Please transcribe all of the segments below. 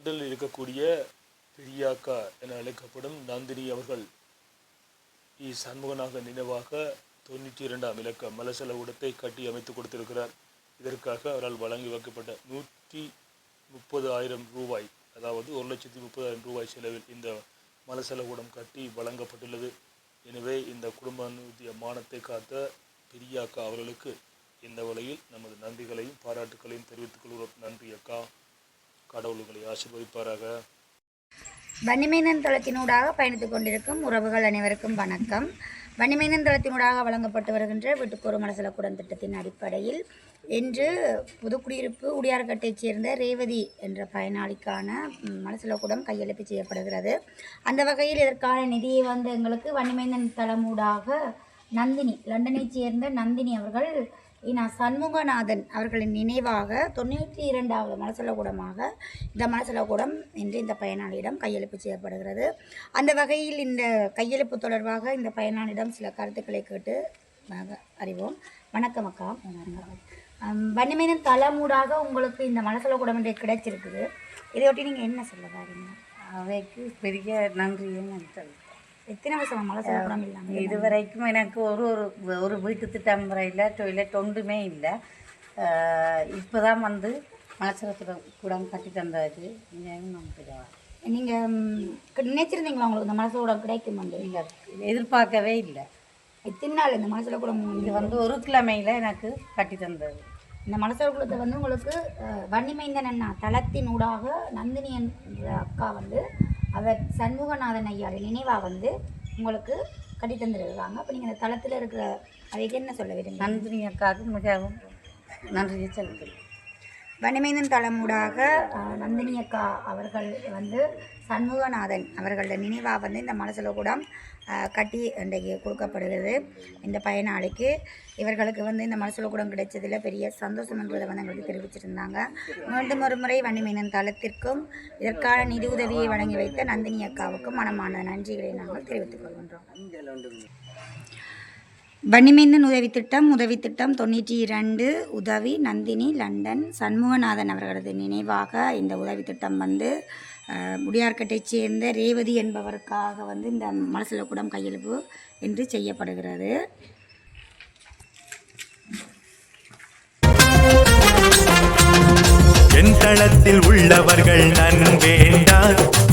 லண்டனில் இருக்கக்கூடிய பெரியாக்கா என அழைக்கப்படும் நந்தினி அவர்கள் இ சண்முகனாக நினைவாக தொண்ணூற்றி இரண்டாம் இலக்க மலசல உடத்தை கட்டி அமைத்து கொடுத்திருக்கிறார். இதற்காக அவரால் வழங்கி வைக்கப்பட்ட நூற்றி முப்பது ஆயிரம் ரூபாய் அதாவது ஒரு லட்சத்தி முப்பதாயிரம் ரூபாய் செலவில் இந்த மலசல உடம் கட்டி வழங்கப்பட்டுள்ளது. எனவே இந்த குடும்ப மானத்தை காத்த பெரியாக்கா அவர்களுக்கு இந்த வழியில் நமது நன்றிகளையும் பாராட்டுகளையும் தெரிவித்துக் கொள்கிறோம். நன்றி அக்கா. கடவுள் உங்களை ஆசிர்வதிப்பாராக. வன்னிமைந்தன் தளத்தினூடாக பயணித்துக் கொண்டிருக்கும் உறவுகள் அனைவருக்கும் வணக்கம். வன்னிமைந்தன் தளத்தினூடாக வழங்கப்பட்டு வருகின்ற வீட்டுக்கொரு மலசலக்கூடம் திட்டத்தின் அடிப்படையில் இன்று புதுக்குடியிருப்பு உடையார்கட்டைச் சேர்ந்த ரேவதி என்ற பயனாளிக்கான ம், கையெழுப்பு செய்யப்படுகிறது. அந்த வகையில் இதற்கான நிதியை வந்து எங்களுக்கு வன்னிமைந்தன் தளமூடாக நந்தினி லண்டனைச் சேர்ந்த நந்தினி அவர்கள் இனா சண்முகநாதன் அவர்களின் நினைவாக தொண்ணூற்றி இரண்டாவது மனசலக்கூடமாக இந்த மனசலக்கூடம் இன்று இந்த பயனாளியிடம் கையெழுப்பு செய்யப்படுகிறது. அந்த வகையில் இந்த கையெழுப்பு தொடர்பாக இந்த பயனாளியிடம் சில கருத்துக்களை கேட்டு நாங்கள் அறிவோம். வணக்கம் அக்கா. வன்னிமையின் தலைமூடாக உங்களுக்கு இந்த மனசலக்கூடம் என்று கிடைச்சிருக்குது. இதையொட்டி நீங்கள் என்ன சொல்ல பாருங்க அவைக்கு பெரிய நன்றி என்ன எத்தனை வருஷம் மனசலக்கூடம் இல்லாமல் இதுவரைக்கும் எனக்கு ஒரு ஒரு ஒரு வீட்டு திட்டம் முறையில் டொய்லெட் ஒன்றுமே இல்லை. இப்போ தான் வந்து மலசரத்தில் கூட கட்டி நான் தெரியாது நீங்கள் நினைச்சிருந்தீங்களா உங்களுக்கு இந்த மனசலக்கூடம் கிடைக்கும் வந்து இல்லை எதிர்பார்க்கவே இல்லை. எத்தனை நாள் இந்த மனசலக்கூடம் இது வந்து ஒரு கிழமையில் எனக்கு கட்டி தந்தது. இந்த மனசலகுலத்தை வந்து உங்களுக்கு வன்னிமைந்தன் அண்ணா தளத்தினூடாக நந்தினி என்ற அக்கா வந்து அவர் சண்முகநாதன் ஐயாவை நினைவாக வந்து உங்களுக்கு கட்டி தந்துருக்காங்க அப்போ நீங்கள் இந்த தளத்தில் இருக்கிற அதுக்கு என்ன சொல்ல விரும்புங்க நன்றி அக்காவுக்கு மிகவும் நன்றியை செலுத்துகிறேன் வன்னிமைந்தன் தளமூடாக நந்தினி அக்கா அவர்கள் வந்து சண்முகநாதன் அவர்களோட நினைவாக வந்து இந்த மனசலகுடம் கட்டி இன்றைக்கு கொடுக்கப்படுகிறது. இந்த பயனாளிக்கு இவர்களுக்கு வந்து இந்த மனசலகுடம் கிடைச்சதில் பெரிய சந்தோஷம் என்பதை வந்து எங்களுக்கு தெரிவிச்சிருந்தாங்க. மீண்டும் ஒரு முறை வன்னிமைந்தன் தளத்திற்கும் இதற்கான நிதி உதவியை வழங்கி வைத்த நந்தினி அக்காவுக்கும் மனமான நன்றிகளை நாங்கள் தெரிவித்துக் கொள்கின்றோம். வன்னிமைந்தன் உதவி திட்டம் உதவி திட்டம் தொண்ணூற்றி இரண்டு உதவி நந்தினி லண்டன் சண்முகநாதன் அவர்களது நினைவாக இந்த உதவி திட்டம் வந்து முடியார்கட்டை சேர்ந்த ரேவதி என்பவருக்காக வந்து இந்த மனசில் கூடம் கையெழுப்பு என்று செய்யப்படுகிறது. என் தளத்தில் உள்ளவர்கள் நன் வேண்டார்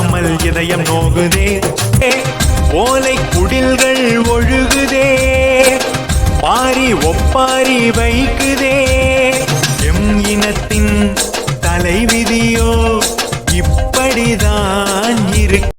இல்லாமல் இதயம் நோகுதே. ஓலை குடில்கள் ஒழுகுதே. பாரி ஒப்பாரி வைக்குதே. எம் இனத்தின் தலைவிதி